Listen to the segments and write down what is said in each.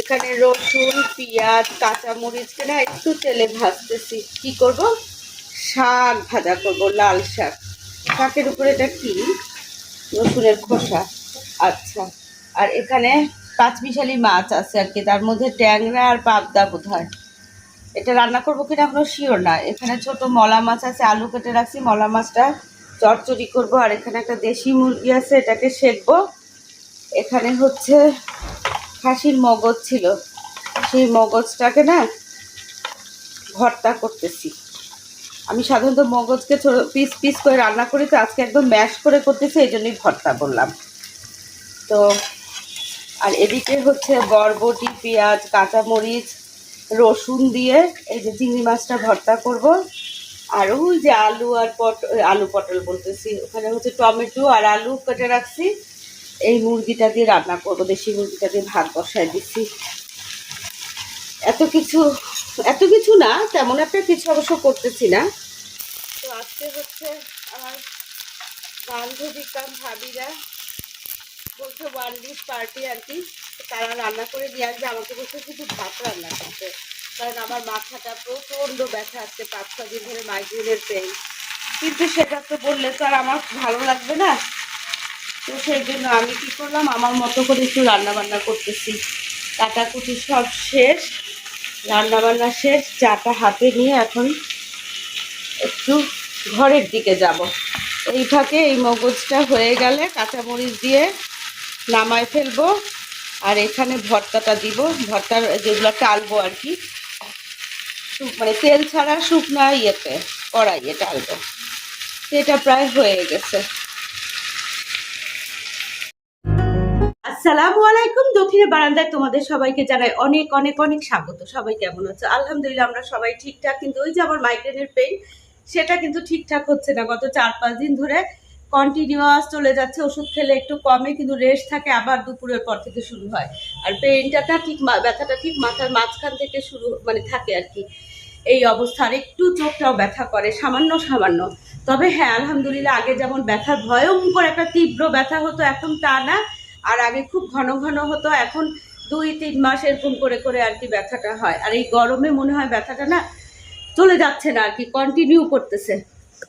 এখানে রসুন, পেঁয়াজ কাঁচামরিচকে না একটু তেলে ভাজতেছি। কি করব? শাক ভাজা করব, লাল শাক। শাকের উপরে এটা কি? রসুনের খোসা। আচ্ছা। আর এখানে পাঁচমিশালি মাছ আছে আর কি, তার মধ্যে ট্যাংরা আর পাবদা বোধ হয় এটা রান্না করব কিনা এখনও শিওর না। এখানে ছোট মলা মাছ আছে, আলু কেটে রাখছি, মলা মাছটা চচ্চড়ি করব। আর এখানে একটা দেশি মুরগি আছে, এটাকে সেকবো। এখানে হচ্ছে খাসির মগজ ছিল। সেই মগজটাকে না ভর্তা করতেছি। আমি সাধারণত মগজকে ছোট পিস পিস করে রান্না করি তো আজকে একদম ম্যাশ করে করতেছি, এই জন্যই ভর্তা বললাম। তো, আর এদিকে হচ্ছে বরবটি, পেঁয়াজ, কাঁচামরিচ, রসুন দিয়ে এই যে চিংড়ি মাছটা ভর্তা করব। আর ওই যে আলু আর পটল আলু পটল বলতেছি, ওখানে হচ্ছে টমেটো আর আলু কেটে রাখছি। এই মুরগিটা দিয়ে রান্না করব, দেশি মুরগিটা দিয়ে ভাত বসায় দিচ্ছি এত কিছু এত কিছু না, তেমন একটা কিছু অবশ্য করতেছি না। তো আজকে হচ্ছে আমার বান্ধবী কাম ভাবিরা, বলছে ওয়ান ডিশ পার্টি আর কি তারা রান্না করে নিয়ে আসবে, আমাকে বলছে শুধু ভাত রান্না করতে। কারণ আমার মাথাটা প্রচণ্ড ব্যথা আছে পাঁচ ছ দিন ধরে মাইগ্রেনের পেন কিন্তু সেটা তো বললে তো আর আমার ভালো লাগবে না। তো সেই জন্য আমি কি করলাম, আমার মতো করে একটু রান্না বান্না করতেছি কাটাকুটি সব শেষ। রান্না বান্না শেষ, চাটা হাতে নিয়ে এখন একটু ঘরের দিকে যাব। এই ফাঁকে এই মগজটা হয়ে গেলে কাঁচামরিচ দিয়ে নামায় ফেলব আর এখানে ভর্তাটা দিব। ভর্তার যেগুলো টালবো আর কি। মানে তেল ছাড়া শুকনা ইয়েতে, কড়াইয়ে টালবো এটা প্রায় হয়ে গেছে। আসসালামু আলাইকুম। দক্ষিণে বারান্দায় তোমাদের সবাইকে জানাই অনেক অনেক অনেক স্বাগত। সবাই কেমন আছে? আলহামদুলিল্লাহ, আমরা সবাই ঠিকঠাক। কিন্তু ওই যে আমার মাইগ্রেনের পেইন সেটা কিন্তু ঠিকঠাক হচ্ছে না। গত চার পাঁচ দিন ধরে কন্টিনিউয়াস চলে যাচ্ছে। ওষুধ খেলে একটু কমে, কিন্তু রেস্ট থাকে আবার দুপুরের পর থেকে শুরু হয়। আর পেইনটা ঠিক ব্যথাটা ঠিক মাথার মাঝখান থেকে শুরু মানে থাকে আর কি। এই অবস্থা, আর একটু চোখটাও ব্যথা করে, সামান্য সামান্য। তবে হ্যাঁ আলহামদুলিল্লাহ, আগে যেমন ব্যথার ভয়ঙ্কর একটা তীব্র ব্যথা হতো, এখন তা না। আর আগে খুব ঘন ঘন হতো, এখন দুই, তিন মাস এরকম করে করে আর কি ব্যথাটা হয়। আর এই গরমে মনে হয় ব্যথাটা না চলে যাচ্ছে না আর কি কন্টিনিউ করতেছে,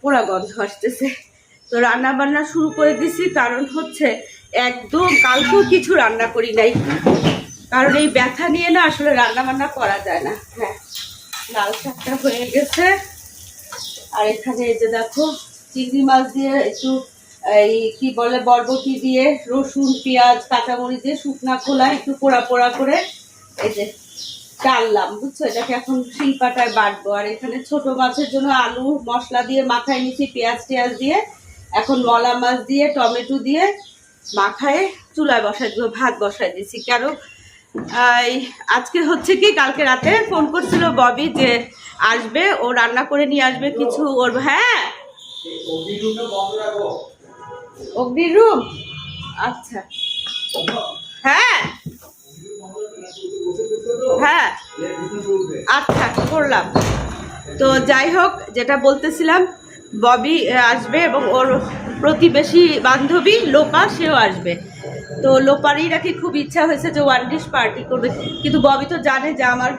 পোড়া গন্ধ আসতেছে। তো রান্না বান্না শুরু করে দিছি, কারণ হচ্ছে একদম কালকেও কিছু রান্না করি নাই। কারণ এই ব্যথা নিয়ে না আসলে রান্না বান্না করা যায় না। হ্যাঁ লাল শাকটা হয়ে গেছে। আর এখানে এই যে দেখো, চিংড়ি মাছ দিয়ে একটু এই কি বলে, বরবটি দিয়ে রসুন, পেঁয়াজ, কাঁচামরিচ দিয়ে শুকনা খোলা, একটু পোড়া পোড়া করে এই যে ডাললাম, বুঝছ? এটাকে এখন শিলপাটায় বাটবো। আর এখানে ছোট মাছের জন্য আলু মশলা দিয়ে মাখায় নিচ্ছি পেঁয়াজ টেয়াজ দিয়ে। এখন মলা মাছ দিয়ে, টমেটো দিয়ে মাখায় চুলায় বসাই দিব, ভাত বসাই দিয়েছি কেন? আজকে হচ্ছে কি, কালকে রাতে ফোন করছিল ববি যে আসবে, ও রান্না করে নিয়ে আসবে কিছু, ওর হ্যাঁ? অগ্নির রুম আচ্ছা। হ্যাঁ। হ্যাঁ। আচ্ছা করলাম। তো যাই হোক, যেটা বলতেছিলাম, ববি আসবে এবং ওর প্রতিবেশী বান্ধবী লোপা, সেও আসবে। তো লোপারই নাকি খুব ইচ্ছা হয়েছে যে ওয়ান ডিশ পার্টি করবে। কিন্তু ববি তো জানে যে আমার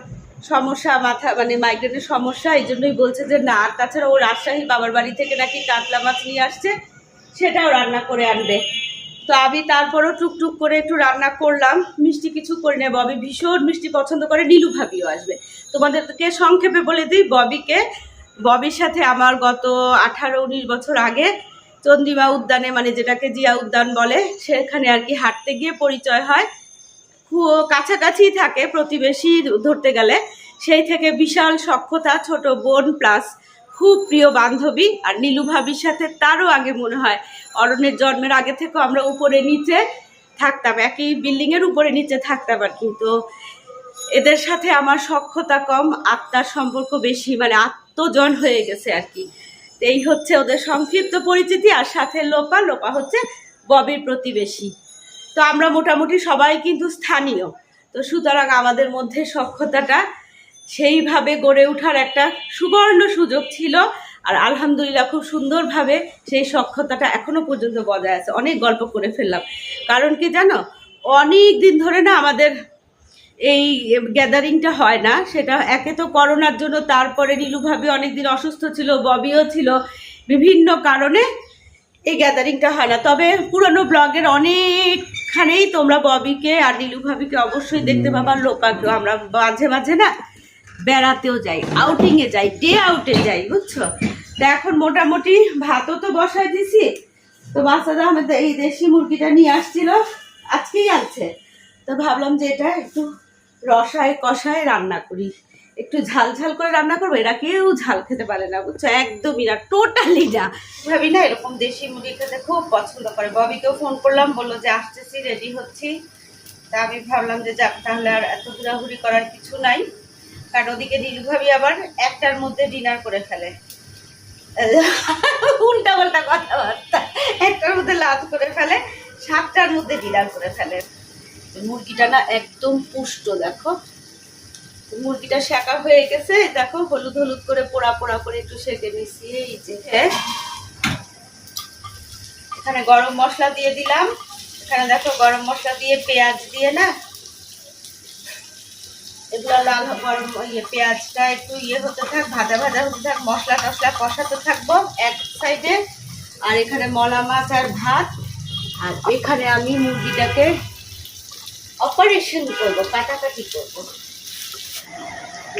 সমস্যা, মাথা মানে মাইগ্রেনের সমস্যা, এই জন্যই বলছে যে না তাছাড়া ও রাজশাহী বাবার বাড়ি থেকে নাকি কাতলা মাছ নিয়ে আসছে। সেটাও রান্না করে আনবে। তো আমি তারপরও টুকটুক করে একটু রান্না করলাম। মিষ্টি কিছু করি না ববি ভীষণ মিষ্টি পছন্দ করে, নীলু ভাবিও আসবে। তোমাদেরকে সংক্ষেপে বলে দিই, ববিকে, ববির সাথে আমার গত আঠারো উনিশ বছর আগে চন্দ্রিমা উদ্যানে মানে যেটাকে জিয়া উদ্যান বলে, সেখানে আর কি হাঁটতে গিয়ে পরিচয় হয়। খুব কাছাকাছি থাকে প্রতিবেশী ধরতে গেলে। সেই থেকে বিশাল সক্ষতা ছোট বোন প্লাস খুব প্রিয় বান্ধবী আর নীলু ভাবির সাথে তারও আগে মনে হয় অরণ্যের জন্মের আগে থেকেও আমরা উপরে নিচে থাকতাম, একই বিল্ডিংয়ের উপরে নিচে থাকতাম আর কি। তো এদের সাথে আমার সক্ষতা কম, আত্মার সম্পর্ক বেশি মানে আত্মজন হয়ে গেছে আর কি। এই হচ্ছে ওদের সংক্ষিপ্ত পরিচিতি আর সাথে লোপা লোপা হচ্ছে ববির প্রতিবেশী। তো আমরা মোটামুটি সবাই কিন্তু স্থানীয়। তো সুতরাং আমাদের মধ্যে সক্ষতাটা সেইভাবে গড়ে ওঠার একটা সুবর্ণ সুযোগ ছিল। আর আলহামদুলিল্লাহ খুব সুন্দরভাবে সেই সক্ষতাটা এখনও পর্যন্ত বজায় আছে। অনেক গল্প করে ফেললাম। কারণ কি জানো? অনেক দিন ধরে না আমাদের এই গ্যাদারিংটা হয় না। সেটা একে তো করোনার জন্য, তারপরে নীলু ভাবি অনেকদিন অসুস্থ ছিল, ববিও ছিল। বিভিন্ন কারণে এই গ্যাদারিংটা হয় না। তবে পুরনো ব্লগের অনেকখানেই তোমরা ববিকে আর নীলু ভাবিকে অবশ্যই দেখতে পাবা লোপাকেও আমরা মাঝে মাঝে না বেড়াতেও যাই আউটিংয়ে যাই ডে আউটে যাই, বুঝছ? তা এখন মোটামুটি ভাতও তো বসাই দিছি। তো বাচ্চারা আমাদের এই দেশি মুরগিটা নিয়ে আসছিল, আজকেই আনছে। তো ভাবলাম যে এটা একটু রসায়, কষায় রান্না করি। একটু ঝাল ঝাল করে রান্না করব, এরা কেউ ঝাল খেতে পারে না, বুঝছ? একদমই না টোটালি না। ভাবি না, এরকম দেশি মুরগি খেতে খুব পছন্দ করে। ববিকেও ফোন করলাম, বলল যে আসতেছি রেডি হচ্ছি। তা আমি ভাবলাম যে যাক, তাহলে আর এত ঘোরাঘুরি করার কিছু নাই। কারণ ওদিকে নীলু ভাবি আবার একটার মধ্যে ডিনার করে ফেলে। উল্টা পাল্টা কথাবার্তা। একটার মধ্যে লাত করে ফেলে, সাতটার মধ্যে ডিনার করে ফেলে। মুরগিটা না একদম পুষ্ট, দেখো। মুরগিটা শেখা হয়ে গেছে, দেখো, হলুদ হলুদ করে পোড়া পোড়া করে একটু সেঁকে নিছি, এই যে হ্যাঁ। এখানে গরম মশলা দিয়ে দিলাম। এখানে দেখো গরম মশলা দিয়ে পেঁয়াজ দিয়ে না এগুলো লাল গরম ইয়ে পেঁয়াজটা একটু ইয়ে হতে থাক, ভাজা ভাজা হতে থাক, মশলা টশলা কষাতে থাকব এক সাইডে। আর এখানে মলা মাছ আর ভাত। আর এখানে আমি মুরগিটাকে অপারেশন করব, কাটাকাটি করব।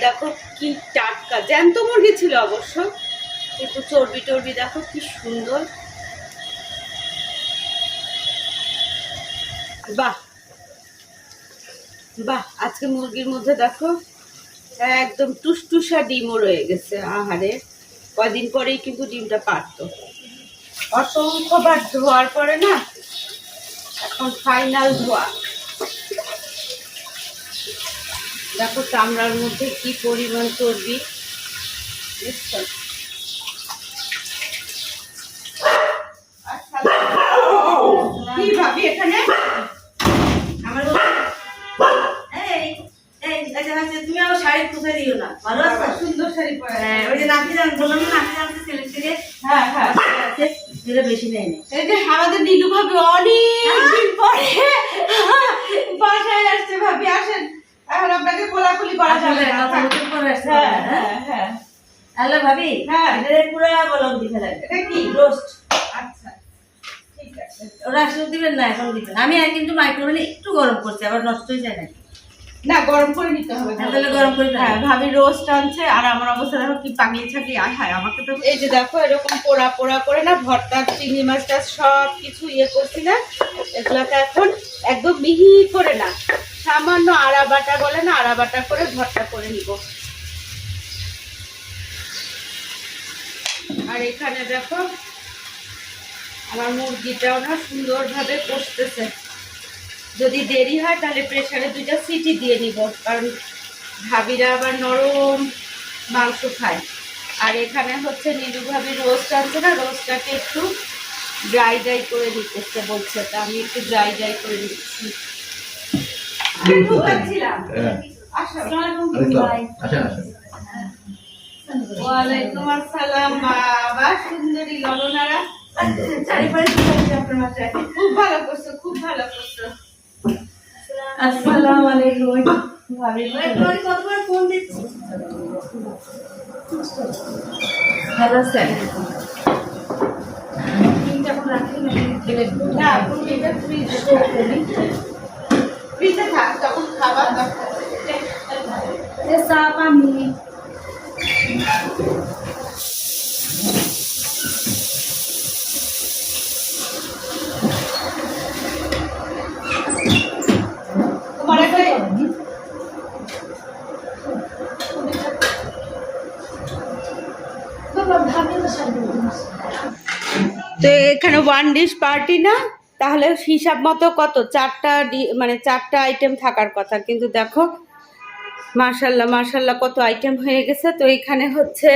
দেখো কি টাটকা, জ্যান্ত মুরগি ছিল অবশ্য, কিন্তু চর্বি টর্বি দেখো কি সুন্দর। বাহ! বাহ, আজকে মুরগির মধ্যে দেখো, একদম টুসটুসা ডিমও রয়ে গেছে, আহারে। কয়দিন পরেই কিন্তু ডিমটা পারতো। অসংখ্যবার ধোয়ার পরে না, এখন ফাইনাল ধোয়া। দেখো চামড়ার মধ্যে কি পরিমাণ চর্বি। কি ভাবি এখানে আমার এই এই দেখা যাচ্ছে তুমি আমার শাড়ি পুষে দিও না? ভালো আছো? সুন্দর শাড়ি পরে হ্যাঁ ওই যে নাকি জান বললাম না নাকি জানতে হ্যাঁ হ্যাঁ। সেটা বেশি নেই না। এই যে আমাদের নীলু ভাবি পরে বাসায় আসছে ভাবি আসেন। এখন আপনাকে কোলাকুলি করা যাবে না কথা আসছে হ্যাঁ হ্যাঁ হ্যাঁ হ্যাঁ। হ্যালো ভাবি হ্যাঁ। এটা পুরো বলম দিতে লাগে এটা কি? রোস্ট। আচ্ছা ঠিক আছে। ওরা আসলে দিবেন না এখন দিবেন আমি আর কিন্তু মাইক্রোওভেনে একটু গরম করছি আবার নষ্ট হয়ে যায় না না গরম করে নিতে হবে তাহলে গরম করে হ্যাঁ ভাবি রোস্ট আনছে আর আমার অবস্থা দেখো কি পাকিয়ে ছাকি আয় হায় আমাকে তো এই যে দেখো এরকম পোড়া পোড়া করে না ভর্তা চিংড়ি মাছটা সব কিছু ইয়ে করছি না এগুলোকে এখন একদম মিহি করে না সামান্য আড়া বাটা বলে না আড়া বাটা করে ভর্তা করে নিব। আর এখানে দেখো আমার মুরগিটাও না সুন্দরভাবে কষতেছে। যদি দেরি হয় তাহলে প্রেশারে দুইটা সিটি দিয়ে নিব কারণ ভাবিরা আবার নরম মাংস খায়। আর এখানে হচ্ছে নীলু ভাবি রোস্ট আনছে না রোস্টটাকে একটু ড্রাই ড্রাই করে দিতেছে বলছে তা আমি একটু ড্রাই ড্রাই করে দিচ্ছি আসেন ওয়ালাইকুম আসসালাম বাবা সুন্দরী ললনারা চারিপাশে দিতে আপনার মাথায় খুব ভালো করছ খুব ভালো করছ। আসসালামু আলাইকুম। কতবার ফোন দিচ্ছি? ভালো স্যার তিনটা এখন রাখি না এখন এটা ফ্রিজে ফ্রিজে থাক তখন খাবার চা পানি তোমার একটা তো এখানে ওয়ান ডিশ পার্টি না? তাহলে হিসাব মতো কত? চারটা মানে চারটা আইটেম থাকার কথা। কিন্তু দেখো মার্শাল্লাহ মার্শাল্লাহ কত আইটেম হয়ে গেছে। তো এখানে হচ্ছে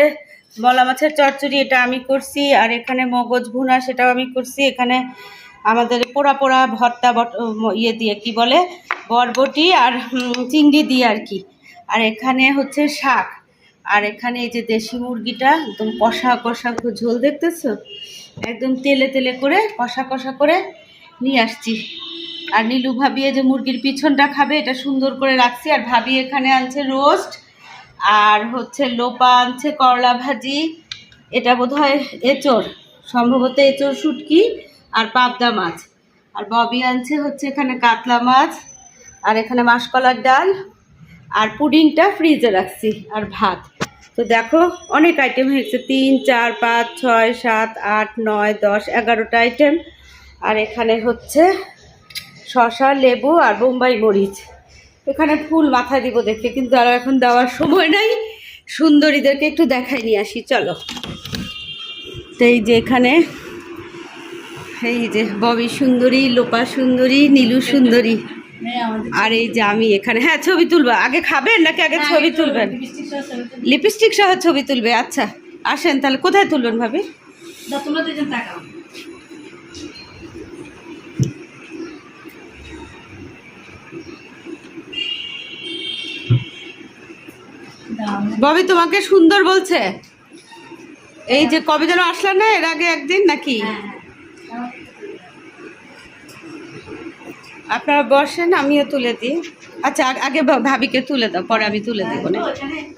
বলা মাছের চচ্চড়ি, এটা আমি করছি। আর এখানে মগজ ভুনা, সেটাও আমি করছি। এখানে আমাদের পোড়া পোড়া ভর্তা ইয়ে দিয়ে, কি বলে? বরবটি আর চিংড়ি দিয়ে আর কি। আর এখানে হচ্ছে শাক। আর এখানে এই যে দেশি মুরগিটা, একদম কষা কষা ঝোল দেখতেছো? একদম তেলে তেলে করে, কষা কষা করে নিয়ে আসছি। আর নীলু ভাবিয়ে যে মুরগির পিছনটা খাবে, এটা সুন্দর করে রাখছি। আর ভাবি এখানে আনছে রোস্ট, আর হচ্ছে লোপা আনছে করলা ভাজি। এটা বোধ হয় এঁচড়, সম্ভবত এঁচড় শুটকি আর পাবদা মাছ। আর ববি আনছে হচ্ছে এখানে কাতলা মাছ, আর এখানে মাসকলার ডাল। আর পুডিংটা ফ্রিজে রাখছি, আর ভাত। তো দেখো, অনেক আইটেম হয়েছে। তিন, চার, পাঁচ, ছয়, সাত, আট, নয়, দশ, এগারোটা আইটেম আর এখানে হচ্ছে শশা লেবু আর বোম্বাই মরিচ। এখানে ফুল মাথায় দিব দেখে, কিন্তু আর এখন দেওয়ার সময় নাই। সুন্দরীদেরকে একটু দেখাই নিয়ে আসি, চলো। তো এই যে এখানে, এই যে ববি সুন্দরী, লোপা সুন্দরী, নীলু সুন্দরী। আর এই যে আমি এখানে হ্যাঁ ছবি তুলবা। আগে খাবেন নাকি আগে ছবি তুলবেন? লিপস্টিক সহ ছবি তুলবে। আচ্ছা। আসেন তাহলে কোথায় তুলবেন ভাবি? ববি তোমাকে সুন্দর বলছে। এই যে কবে যেন আসলে না এর আগে একদিন নাকি? আপনারা বসেন আমিও তুলে দিই। আচ্ছা আগে ভাবিকে তুলে দাও পরে আমি তুলে দেবো না?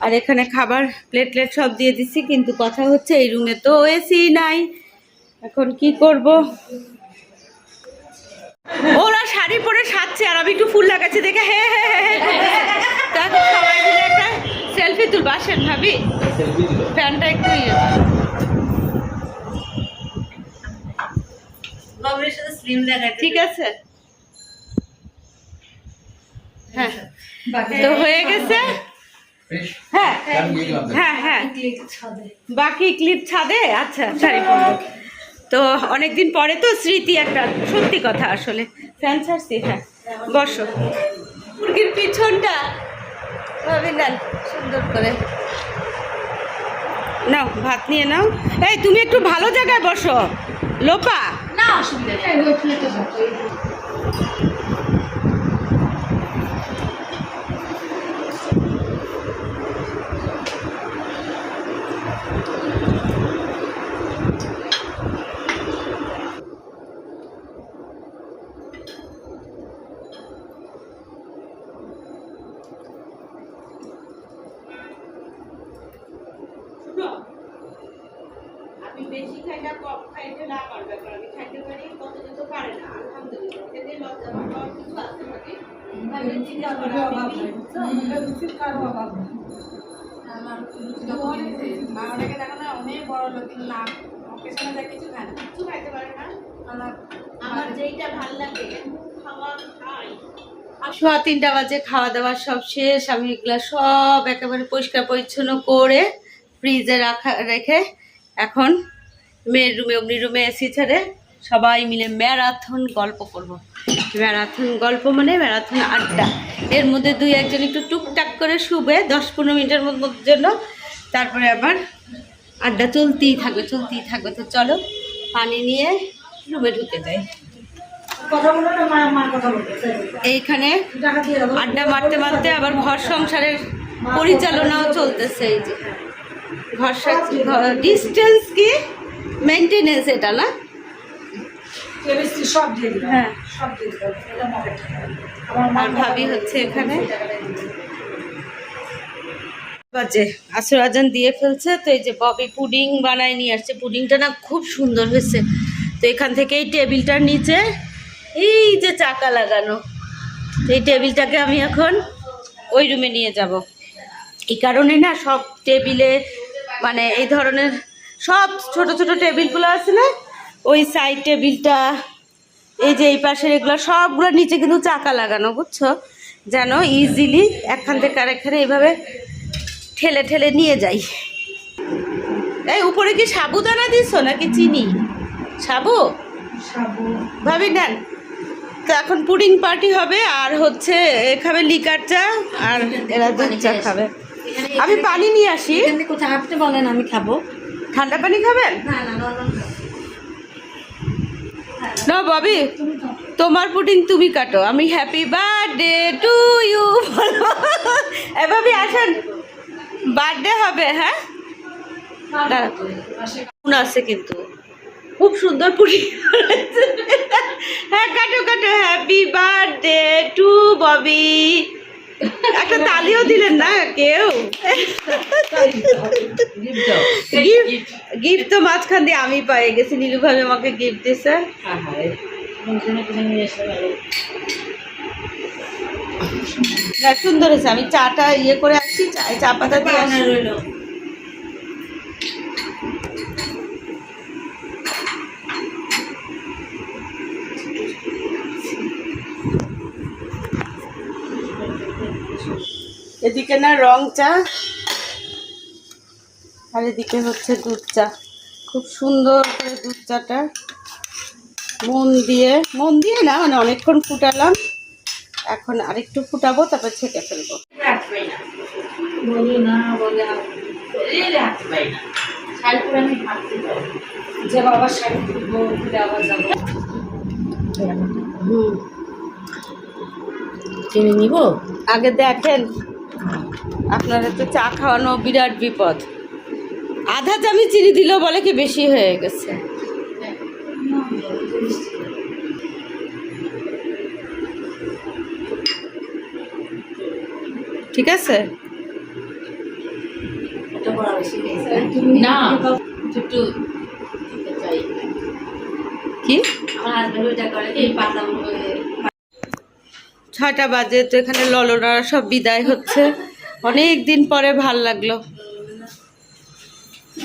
আর এখানে খাবার প্লেট প্লেট সব দিয়ে দিচ্ছি কিন্তু কথা হচ্ছে এই রুমে তো এসি নাই। এখন কি করব? ওরা শাড়ি পরে সাজছে আর আমি একটু ফুল লাগাচ্ছি দেখে হে হে হে সবাই মিলে একটা সেলফি তুলবো। আসেন ভাবি ফ্যানটা একটু ইয়ে। ঠিক আছে। হ্যাঁ। তো হয়ে গেছে? হ্যাঁ। তাহলে। হ্যাঁ হ্যাঁ। বাকি ক্লিপ ছাদে? আচ্ছা শাড়ি পরবো তো অনেকদিন পরে তো স্মৃতি একটা সত্যি কথা আসলে। ফ্যান ছাড়ছি হ্যাঁ। বসো। মুরগির পিছনটা ভাবি নেন সুন্দর করে। নাও ভাত নিয়ে নাও। এই তুমি একটু ভালো জায়গায় বসো। লোপা? না অসুবিধা নেই শুনো, আমি বেশি খাই না কম খাই এটা না আমার ব্যাপার আমি খাইতে পারি কতজন তো পারে না আলহামদুলিল্লাহ এতে লজ্জা পাওয়ার কিছু আছে নাকি আমি চিন্তা করা দেখো লাগে খাওয়া খাই সোয়া তিনটা বাজে, খাওয়া দাওয়া সব শেষ। আমি এগুলা সব একেবারে পরিষ্কার পরিচ্ছন্ন করে ফ্রিজে রাখা, রেখে এখন মেয়ের রুমে অগ্নি রুমে এসি ছেড়ে সবাই মিলে ম্যারাথন গল্প করব। ম্যারাথন গল্প মানে ম্যারাথন আড্ডা। এর মধ্যে দুই একজন একটু টুকটাক করে শুবে দশ পনেরো মিনিটের মধ্যে জন্য। তারপরে আবার আড্ডা চলতেই থাকবে চলতেই থাকবে। তো চলো পানি নিয়ে রুমে ঢুকে যাই। এইখানে আড্ডা মারতে মারতে আবার ঘর সংসারের পরিচালনাও চলতেছে এই যে। ঘর ডিস্টেন্স কি? মেনটেনেন্স এটা না? কেমিস্ট্রি সব দিয়ে দিলাম। হ্যাঁ। সব দিয়ে দিলাম। এটা পকেট আমার আর ভাবি হচ্ছে এখানে। বাজে। আসর আজান দিয়ে ফেলছে তো এই যে ববি পুডিং বানায় নিয়ে আসছে। পুডিংটা না খুব সুন্দর হয়েছে। তো এখান থেকে এই টেবিলটার নিচে এই যে চাকা লাগানো। এই টেবিলটাকে আমি এখন ওই রুমে নিয়ে যাব। এই কারণে না সব টেবিলে মানে এই ধরনের সব ছোট ছোট টেবিলগুলো আছে না ওই সাইড টেবিলটা এই যে এই পাশের এগুলো সবগুলো নিচে কিন্তু চাকা লাগানো বুঝছ? যেন ইজিলি এখান থেকে আরেকখানে এইভাবে ঠেলে ঠেলে নিয়ে যাই। এই উপরে কি সাবুদানা দিছো নাকি চিনি? সাবু? ভাবি নেন। তো এখন পুডিং পার্টি হবে আর হচ্ছে এ খাবে লিকার চা আর এরা দুধ চা খাবে। আমি পানি নিয়ে আসি। কোথায় হাঁটতে বলেন আমি খাব। ঠান্ডা পানি খাবেন? না না। না ববি তোমার পুডিং তুমি কাটো, আমি হ্যাপি বার্থডে টু ইউ বলো এভাবে আসেন। বার্থডে হবে হ্যাঁ? দাঁড়া। আছে কিন্তু। খুব সুন্দর করেছে। হ্যাঁ কাটো কাটো। হ্যাপি বার্থডে টু ববি একটা তালিও দিলেন না কেউ? গিফট তো মাঝখান দিয়ে আমি পেয়ে গেছি। নীলু ভাবে আমাকে গিফট দিছে। না, সুন্দর হয়েছে। আমি চাটা ইয়ে করে আসছি, চা পাতা দিয়ে রইল এদিকে না রং চা আর এদিকে হচ্ছে দুধ চা। খুব সুন্দর করে দুধ চাটা মন দিয়ে মন দিয়ে না মানে অনেকক্ষণ ফুটালাম। এখন আরেকটু ফুটাবো তারপর ছেঁকে ফেলব। যে বাবা শাড়ি পরবো আবার যাব। হুম। চিনি নিব? আগে দেখেন। আপনারা তো চা খাওয়ানো বিরাট বিপদ। আধা চামি চিনি দিলেও বলে কি বেশি হয়ে গেছে। ঠিক আছে? না। কি? ছয়টা বাজে তো এখানে ললনারা সব বিদায় হচ্ছে। অনেক দিন পরে ভালো লাগল।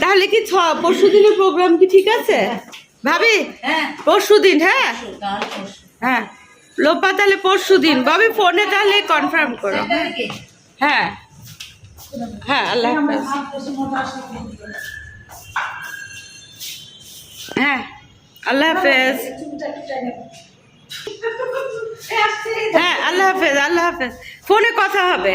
তাহলে কি ছ পরশু দিনের প্রোগ্রাম কি ঠিক আছে? ভাবি হ্যাঁ। পরশু দিন হ্যাঁ? হ্যাঁ। লোপা তাহলে পরশু দিন। ভাবি ফোনে তাহলে কনফার্ম করো। হ্যাঁ। হ্যাঁ আল্লাহ হাফেজ। হ্যাঁ আল্লাহ হাফেজ। হ্যাঁ আল্লাহ হাফেজ আল্লাহ হাফেজ। ফোনে কথা হবে।